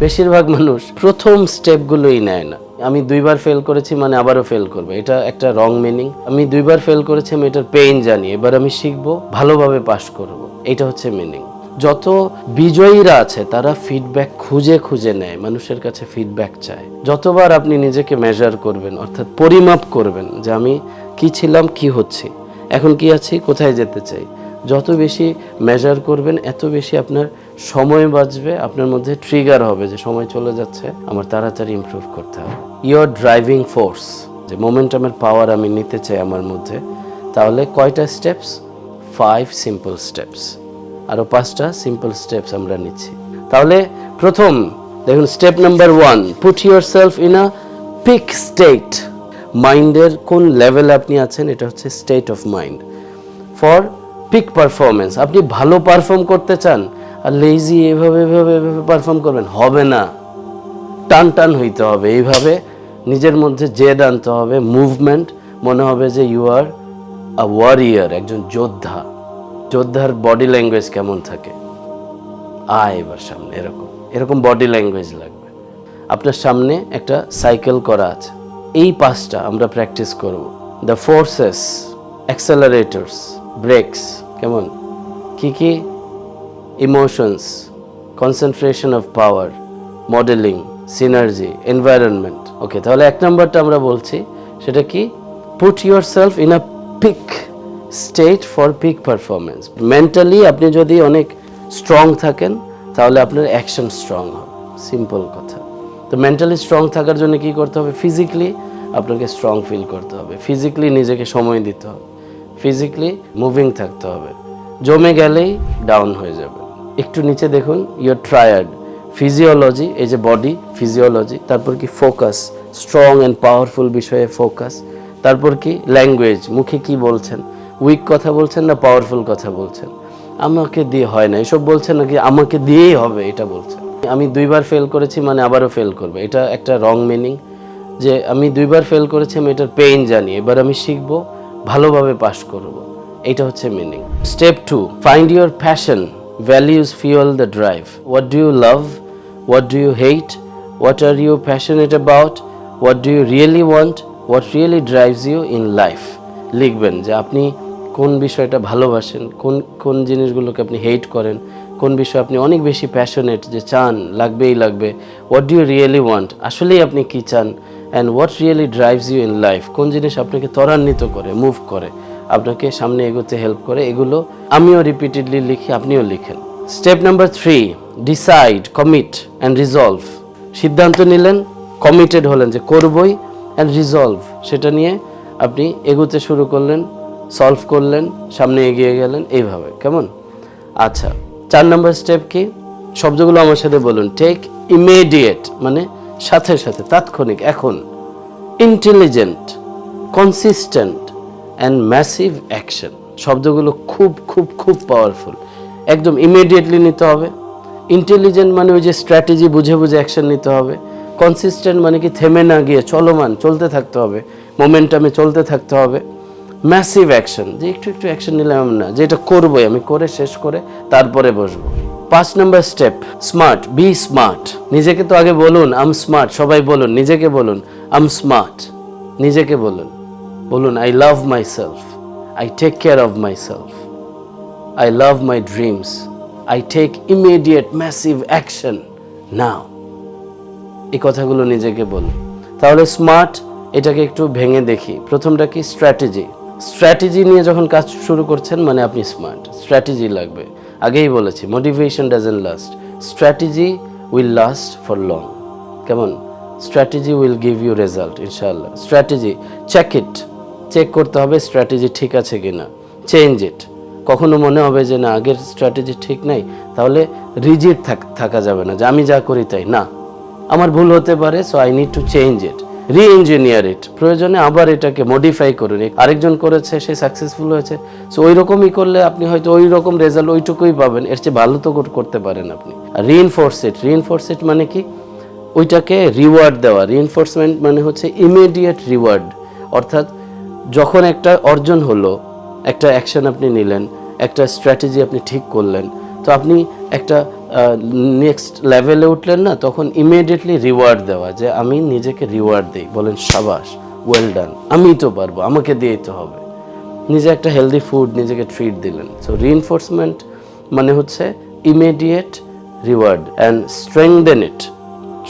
বেশিরভাগ মানুষ প্রথম স্টেপগুলোই নেয় না। আমি দুইবার ফেল করেছি মানে আবারও ফেল করবে। এটা একটা রং মিনিং আমি দুইবার ফেল করেছি আমি এটার পেইন জানি। এবার আমি শিখব, ভালোভাবে পাশ করব। এটা হচ্ছে মিনিং যত বিজয়ীরা আছে, তারা ফিডব্যাক খুঁজে খুঁজে নেয়। মানুষের কাছে ফিডব্যাক চায়। যতবার আপনি নিজেকে মেজার করবেন, অর্থাৎ পরিমাপ করবেন যে আমি কি ছিলাম, কি হচ্ছে? এখন কি আছি? কোথায় যেতে চাই? যত বেশি মেজার করবেন, এত বেশি আপনার সময় বাঁচবে, আপনার মধ্যে ট্রিগার হবে যে সময় চলে যাচ্ছে, আমার তাড়াতাড়ি ইম্প্রুভ করতে হবে। ইয়োর ড্রাইভিং ফোর্স যে মোমেন্টামের পাওয়ার আমি নিতে চাই আমার মধ্যে, তাহলে কয়টা স্টেপস ফাইভ সিম্পল স্টেপস আরও পাঁচটা সিম্পল স্টেপস আমরা নিচ্ছি। তাহলে প্রথম, দেখুন step number one put yourself in a peak state মাইন্ডের কোন লেভেলে আপনি আছেন, এটা হচ্ছে state of mind for peak performance আপনি ভালো পারফর্ম করতে চান, আর লেজি এভাবে এভাবে এভাবে পারফর্ম করবেন, হবে না। টান টান হইতে হবে এইভাবে। নিজের মধ্যে জেদ আনতে হবে মুভমেন্ট মনে হবে যে ইউ আর আ ওয়ারিয়ার একজন যোদ্ধা। যোদ্ধার বডি ল্যাঙ্গুয়েজ কেমন থাকে? আয় এবার সামনে, এরকম। এরকম বডি ল্যাঙ্গুয়েজ লাগবে। আপনার সামনে একটা সাইকেল করা আছে। এই পাঁচটা আমরা প্র্যাকটিস করব। দ্য ফোর্সেস অ্যাক্সেলারেটরস ব্রেকস কেমন? কি কি? Emotions concentration of power modelling synergy environment okay তাহলে এক নম্বরটা আমরা বলছি, সেটা কি? Put yourself in a peak state for peak performance mentally আপনি যদি অনেক স্ট্রং থাকেন, তাহলে আপনার অ্যাকশন স্ট্রং হবে। সিম্পল কথা। তো মেন্টালি স্ট্রং থাকার জন্য কি করতে হবে? ফিজিক্যালি আপনাকে স্ট্রং ফিল করতে হবে। ফিজিক্যালি নিজেকে সময় দিতে হবে। ফিজিক্যালি মুভিং থাকতে হবে। জমে গেলেই ডাউন হয়ে যাবে। একটু নিচে দেখুন ইউর ট্রায়ার্ড ফিজিওলজি এই যে বডি ফিজিওলজি তারপর কি ফোকাস স্ট্রং অ্যান্ড পাওয়ারফুল বিষয়ে ফোকাস তারপর কি ল্যাঙ্গুয়েজ মুখে কি বলছেন উইক কথা বলছেন না পাওয়ারফুল কথা বলছেন? আমাকে দিয়ে হয় না, এসব বলছেন নাকি আমাকে দিয়েই হবে, এটা বলছেন। আমি দুইবার ফেল করেছি মানে আবারও ফেল করবে। এটা একটা রং মিনিং যে আমি দুইবার ফেল করেছি, আমি এটার পেইন জানি। এবার আমি শিখব ভালোভাবে পাশ করব। এটা হচ্ছে meaning step two find your passion values fuel the drive what do you love what do you hate what are you passionate about what do you really want what really drives you in life লিখবেন যে আপনি কোন বিষয়টা ভালোবাসেন, কোন কোন জিনিসগুলোকে আপনি হেট করেন, কোন বিষয়ে আপনি অনেক বেশি প্যাশনেট যে চান, লাগবেই লাগবে। What do you really want আসলেই আপনি কি চান? And what really drives you in life কোন জিনিস আপনাকে ত্বরান্বিত করে মুভ করে, আপনাকে সামনে এগোতে হেল্প করে, এগুলো আমিও রিপিটেডলি লিখি, আপনিও লিখেন। Step number three decide commit and resolve সিদ্ধান্ত নিলেন কমিটেড হলেন যে করবই অ্যান্ড রিজলভ সেটা নিয়ে আপনি এগোতে শুরু করলেন সলভ করলেন, সামনে এগিয়ে গেলেন, এইভাবে। কেমন? আচ্ছা চার নম্বর স্টেপ কি? শব্দগুলো আমার সাথে বলুন। টেক ইমিডিয়েট মানে সাথে সাথে তাৎক্ষণিক, এখন intelligent consistent and massive action শব্দগুলো খুব খুব খুব পাওয়ারফুল একদম ইমিডিয়েটলি নিতে হবে। ইন্টেলিজেন্ট মানে ওই যে স্ট্র্যাটেজি বুঝে বুঝে অ্যাকশন নিতে হবে। কনসিস্টেন্ট মানে কি থেমে না গিয়ে চলমান, চলতে থাকতে হবে। মোমেন্টামে চলতে থাকতে হবে। ম্যাসিভ অ্যাকশন যে একটু একটু অ্যাকশন নিলাম না, যে এটা করবোই, আমি করে শেষ করে তারপরে বসবো। পাঁচ নম্বর স্টেপ স্মার্ট বি স্মার্ট নিজেকে তো আগে বলুন আম স্মার্ট সবাই বলুন, নিজেকে বলুন আম স্মার্ট নিজেকে বলুন বলুন I love myself I take care of myself I love my dreams I take immediate massive action now এই কথাগুলো নিজেকে বলুন। তাহলে স্মার্ট এটাকে একটু ভেঙে দেখি। প্রথমটা কি? স্ট্র্যাটেজি স্ট্র্যাটেজি নিয়ে যখন কাজ শুরু করছেন মানে আপনি স্মার্ট স্ট্র্যাটেজি লাগবে। আগেই বলেছি motivation doesn't last strategy will last for long কেমন? Strategy will give you result ইনশাল্লাহ স্ট্র্যাটেজি চেক ইট চেক করতে হবে স্ট্র্যাটেজি ঠিক আছে কিনা। চেঞ্জ ইট কখনো মনে হবে যে না, আগের স্ট্র্যাটেজি ঠিক নাই, তাহলে রিজিট থাকা যাবে না, যে আমি যা করি তাই। না। আমার ভুল হতে পারে so I need to change it reengineer it প্রয়োজনে আবার এটাকে মডিফাই করুন। আরেকজন করেছে, সে সাকসেসফুল হয়েছে। সো ওই রকমই করলে আপনি হয়তো ওই রকম রেজাল্ট ওইটুকুই পাবেন। এর চেয়ে ভালো তো করতে পারেন আপনি। আর রিইনফোর্স ইট রিইনফোর্স ইট মানে কি? ওইটাকে রিওয়ার্ড দেওয়া। রিইনফোর্সমেন্ট মানে হচ্ছে ইমিডিয়েট রিওয়ার্ড অর্থাৎ যখন একটা অর্জন হলো, একটা অ্যাকশন আপনি নিলেন, একটা স্ট্র্যাটেজি আপনি ঠিক করলেন, তো আপনি একটা নেক্সট লেভেলে উঠলেন না, তখন ইমিডিয়েটলি রিওয়ার্ড দেওয়া, যে আমি নিজেকে রিওয়ার্ড দিই। বলেন, সাবাস ওয়েল ডান আমি তো পারব, আমাকে দিয়েই তো হবে। নিজে একটা হেলদি ফুড নিজেকে ট্রিট দিলেন। সো রিইনফোর্সমেন্ট মানে হচ্ছে immediate reward and strengthen it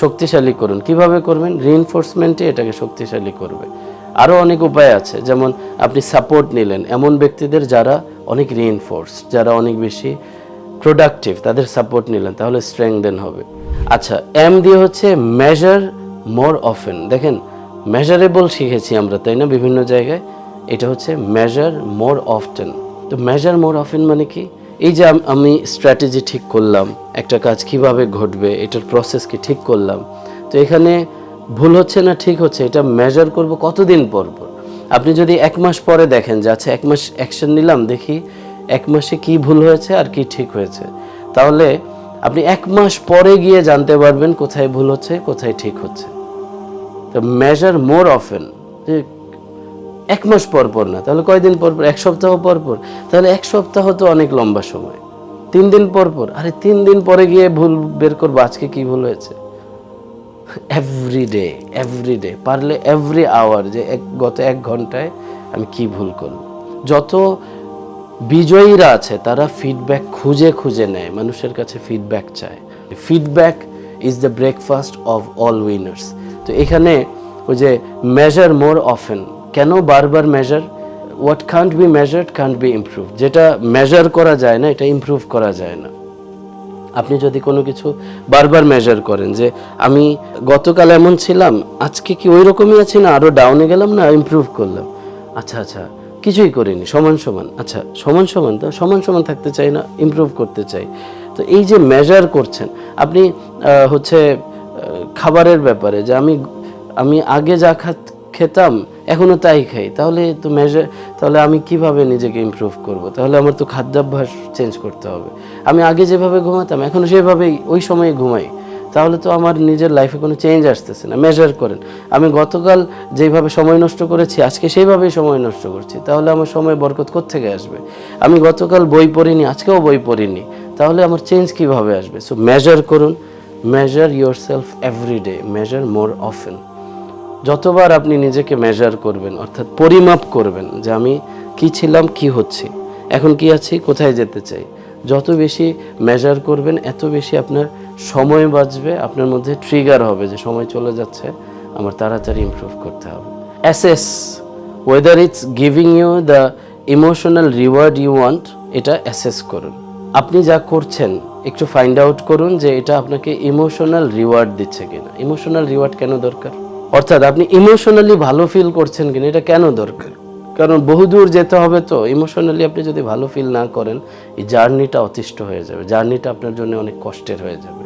শক্তিশালী করুন। কীভাবে করবেন? রিইনফোর্সমেন্টে এটাকে শক্তিশালী করবে। আরও অনেক উপায় আছে, যেমন আপনি সাপোর্ট নিলেন। এমন ব্যক্তিদের যারা অনেক রিইনফোর্স যারা অনেক বেশি প্রোডাক্টিভ তাদের সাপোর্ট নিলেন, তাহলে স্ট্রেংদেন হবে। আচ্ছা এম দিয়ে হচ্ছে মেজার মোর অফেন দেখেন মেজারেবল শিখেছি আমরা, তাই না? বিভিন্ন জায়গায়। এটা হচ্ছে মেজার মোর অফটেন তো মেজার মোর অফেন মানে কি? এই যে আমি স্ট্র্যাটেজি ঠিক করলাম, একটা কাজ কীভাবে ঘটবে, এটার প্রসেস কি ঠিক করলাম। তো এখানে ভুল হচ্ছে না ঠিক হচ্ছে, এটা মেজার করব কতদিন পর পর? আপনি যদি এক মাস পরে দেখেন যে আচ্ছা এক মাস অ্যাকশন নিলাম, দেখি এক মাসে কি ভুল হয়েছে আর কি ঠিক হয়েছে? তাহলে আপনি এক মাস পরে গিয়ে জানতে পারবেন কোথায় ভুল হচ্ছে, কোথায় ঠিক হচ্ছে। তো মেজার মোর অফেন যে এক মাস পর পর না, তাহলে কয়দিন পর পর? এক সপ্তাহ পর পর? তাহলে এক সপ্তাহ তো অনেক লম্বা সময়। তিন দিন পর পর? আরে তিন দিন পরে গিয়ে ভুল বের করব, আজকে কি ভুল হয়েছে? এভরি ডে এভরি ডে পারলে এভরি আওয়ার যে এক গত এক ঘন্টায় আমি কি ভুল করব যত বিজয়ীরা আছে, তারা ফিডব্যাক খুঁজে খুঁজে নেয়, মানুষের কাছে ফিডব্যাক চায়। Feedback is the breakfast of all winners তো এখানে ওই যে মেজার মোর অফেন কেন বারবার measure what can't be measured can't be improve যেটা মেজার করা যায় না, এটা ইমপ্রুভ করা যায় না। আপনি যদি কোনো কিছু বারবার মেজার করেন যে, আমি গতকাল এমন ছিলাম, আজকে কি ওই রকমই আছি না? আরও ডাউনে গেলাম না? ইমপ্রুভ করলাম। আচ্ছা আচ্ছা কিছুই করিনি, সমান সমান। আচ্ছা সমান সমান তো সমান সমান থাকতে চাই না ইমপ্রুভ করতে চাই। তো এই যে মেজার করছেন, আপনি হচ্ছে খাবারের ব্যাপারে যে আমি আমি আগে যা খাত- খেতাম, এখনও তাই খাই, তাহলে তো মেজার তাহলে আমি কীভাবে নিজেকে ইমপ্রুভ করব? তাহলে আমার তো খাদ্যাভ্যাস চেঞ্জ করতে হবে। আমি আগে যেভাবে ঘুমাতাম, এখনও সেভাবেই ওই সময়ে ঘুমাই। তাহলে তো আমার নিজের লাইফে কোনো চেঞ্জ আসতেছে না। মেজার করেন। আমি গতকাল যেভাবে সময় নষ্ট করেছি, আজকে সেইভাবেই সময় নষ্ট করছি। তাহলে আমার সময় বরকত থেকে আসবে? আমি গতকাল বই পড়িনি, আজকেও বই পড়িনি। তাহলে আমার চেঞ্জ কীভাবে আসবে? সো মেজার করুন। Measure yourself every day measure more often যতবার আপনি নিজেকে মেজার করবেন, অর্থাৎ পরিমাপ করবেন যে আমি কি ছিলাম, কি হচ্ছি। এখন কি আছি? কোথায় যেতে চাই? যত বেশি মেজার করবেন, এত বেশি আপনার সময় বাঁচবে, আপনার মধ্যে ট্রিগার হবে যে সময় চলে যাচ্ছে, আমার তাড়াতাড়ি ইমপ্রুভ করতে হবে। Assess whether it's giving you the emotional reward you want এটা অ্যাসেস করুন। আপনি যা করছেন, একটু ফাইন্ড আউট করুন যে এটা আপনাকে ইমোশনাল রিওয়ার্ড দিচ্ছে কিনা। ইমোশনাল রিওয়ার্ড কেন দরকার? অর্থাৎ আপনি ইমোশনালি ভালো ফিল করছেন কিনা, এটা কেন দরকার? কারণ বহুদূর যেতে হবে তো ইমোশনালি আপনি যদি ভালো ফিল না করেন, এই জার্নিটা অতিষ্ঠ হয়ে যাবে। জার্নিটা আপনার জন্য অনেক কষ্টের হয়ে যাবে।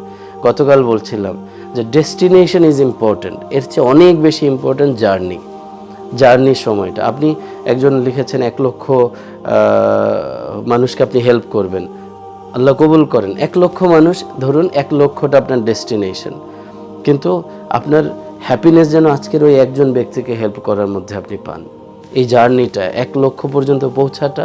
গতকাল বলছিলাম যে ডেস্টিনেশন ইজ ইম্পর্ট্যান্ট এর চেয়ে অনেক বেশি ইম্পর্ট্যান্ট জার্নি জার্নির সময়টা। আপনি একজন লিখেছেন, এক লক্ষ মানুষকে আপনি হেল্প করবেন। আল্লাহ কবুল করেন। এক লক্ষ মানুষ, ধরুন এক লক্ষটা আপনার ডেস্টিনেশন কিন্তু আপনার হ্যাপিনেস যেন আজকের ওই একজন ব্যক্তিকে হেল্প করার মধ্যে আপনি পান। এই জার্নিটা, এক লক্ষ পর্যন্ত পৌঁছাটা,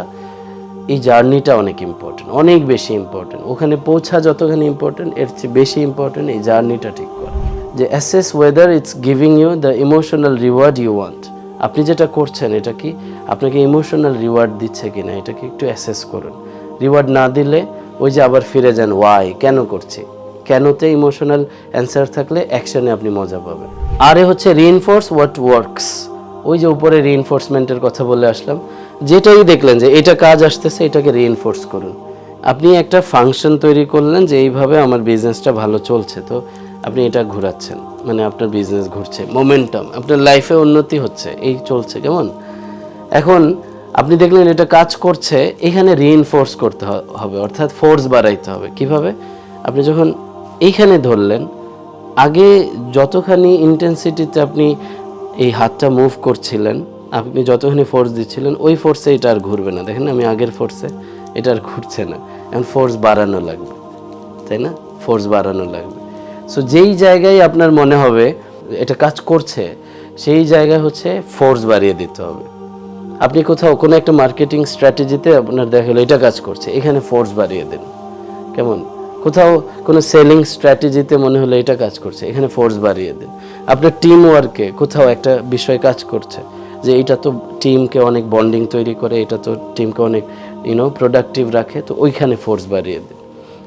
এই জার্নিটা অনেক ইম্পর্টেন্ট অনেক বেশি ইম্পর্টেন্ট ওখানে পৌঁছা যতখানি ইম্পর্টেন্ট এর চেয়ে বেশি ইম্পর্টেন্ট এই জার্নিটা ঠিক করা। যে assess whether it's giving you the emotional reward you want আপনি যেটা করছেন, এটা কি আপনাকে ইমোশনাল রিওয়ার্ড দিচ্ছে কিনা, এটাকে একটু অ্যাসেস করুন। রিওয়ার্ড না দিলে ওই যে আবার ফিরে যান ওয়াই কেন করছি? কেনতে ইমোশনাল অ্যান্সার থাকলে অ্যাকশনে আপনি মজা পাবেন। আরে হচ্ছে রিইনফোর্স হোয়াট ওয়ার্কস ওই যে উপরে রিইনফোর্সমেন্টের কথা বলে আসলাম, যেটাই দেখলেন যে এটা কাজ আসতেছে, এটাকে রিইনফোর্স করুন। আপনি একটা ফাংশন তৈরি করলেন যে এইভাবে আমার বিজনেসটা ভালো চলছে, তো আপনি এটা ঘোরাচ্ছেন মানে আপনার বিজনেস ঘুরছে মোমেন্টাম আপনার লাইফে উন্নতি হচ্ছে, এই চলছে, কেমন? এখন আপনি দেখলেন এটা কাজ করছে, এখানে রিইনফোর্স করতে হবে, অর্থাৎ ফোর্স বাড়াইতে হবে। কীভাবে? আপনি যখন এইখানে ধরলেন, আগে যতখানি ইন্টেন্সিটিতে আপনি এই হাতটা মুভ করছিলেন, আপনি যতখানি ফোর্স দিচ্ছিলেন, ওই ফোর্সে এটা আর ঘুরবে না। দেখেন আমি আগের ফোর্সে এটা আর ঘুরছে না। এখন ফোর্স বাড়ানো লাগবে, তাই না? ফোর্স বাড়ানো লাগবে। সো যেই জায়গায় আপনার মনে হবে এটা কাজ করছে, সেই জায়গায় হচ্ছে ফোর্স বাড়িয়ে দিতে হবে। আপনি কোথাও কোনো একটা মার্কেটিং স্ট্র্যাটেজিতে আপনার দেখা এটা কাজ করছে, এখানে ফোর্স বাড়িয়ে দেন। কেমন? কোথাও কোনো সেলিং স্ট্র্যাটেজিতে মনে হলো এটা কাজ করছে, এখানে ফোর্স বাড়িয়ে দিন আপনার টিম ওয়ার্কে কোথাও একটা বিষয় কাজ করছে, যে এটা তো টিমকে অনেক বন্ডিং তৈরি করে, এটা তো টিমকে অনেক ইউনো প্রোডাক্টিভ রাখে, তো ওইখানে ফোর্স বাড়িয়ে দিন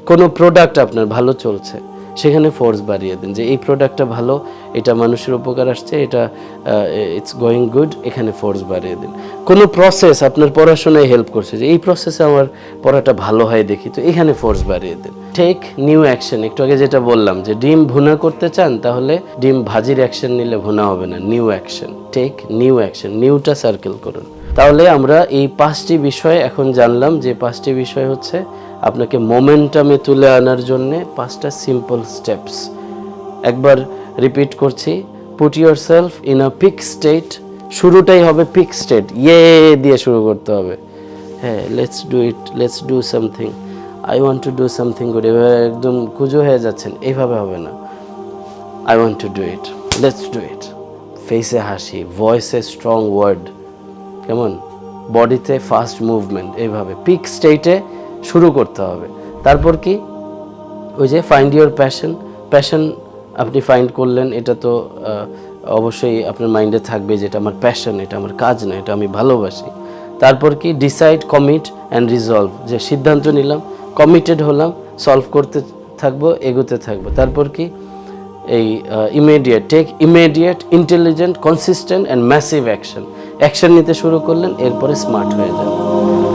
কোনো প্রোডাক্ট আপনার ভালো চলছে সেখানে ফোর্স বাড়িয়ে দিন যে এই প্রোডাক্টটা ভালো, এটা মানুষের উপকার আসছে, এটা ইটস গোয়িং গুড এখানে ফোর্স বাড়িয়ে দিন। কোনো প্রসেস আপনার পড়াশোনায় হেল্প করছে যে, এই প্রসেসে আমার পড়াটা ভালো হয় দেখি। তো এখানে ফোর্স বাড়িয়ে দিন। টেক নিউ অ্যাকশন একটু আগে যেটা বললাম যে, ডিম ভুনা করতে চান, তাহলে ডিম ভাজির অ্যাকশন নিলে ভুনা হবে না new action take new action নিউটা circle করুন। তাহলে আমরা এই পাঁচটি বিষয় এখন জানলাম যে, পাঁচটি বিষয় হচ্ছে আপনাকে মোমেন্টামে তুলে আনার জন্যে পাঁচটা সিম্পল স্টেপস একবার রিপিট করছি put yourself in a peak state শুরুটাই হবে পিক স্টেট ইয়ে দিয়ে শুরু করতে হবে। হ্যাঁ let's do it let's do something I want to do something good এভাবে একদম কুজো হয়ে যাচ্ছেন এইভাবে হবে না। I want to do it let's do it ফেসে হাসি ভয়েসে স্ট্রং ওয়ার্ড কেমন? বডিতে ফাস্ট মুভমেন্ট এইভাবে পিক স্টেটে শুরু করতে হবে। তারপর কি? ওই যে ফাইন্ড ইউর প্যাশন প্যাশন আপনি ফাইন্ড করলেন, এটা তো অবশ্যই আপনার মাইন্ডে থাকবে যেটা আমার প্যাশন এটা আমার কাজ না, এটা আমি ভালোবাসি। তারপর কি? ডিসাইড কমিট অ্যান্ড রিজলভ যে সিদ্ধান্ত নিলাম কমিটেড হলাম সলভ করতে থাকব, এগোতে থাকব। তারপর কি? এই immediate take immediate intelligent consistent and massive action action নিতে শুরু করলেন, এরপরে স্মার্ট হয়ে যাবে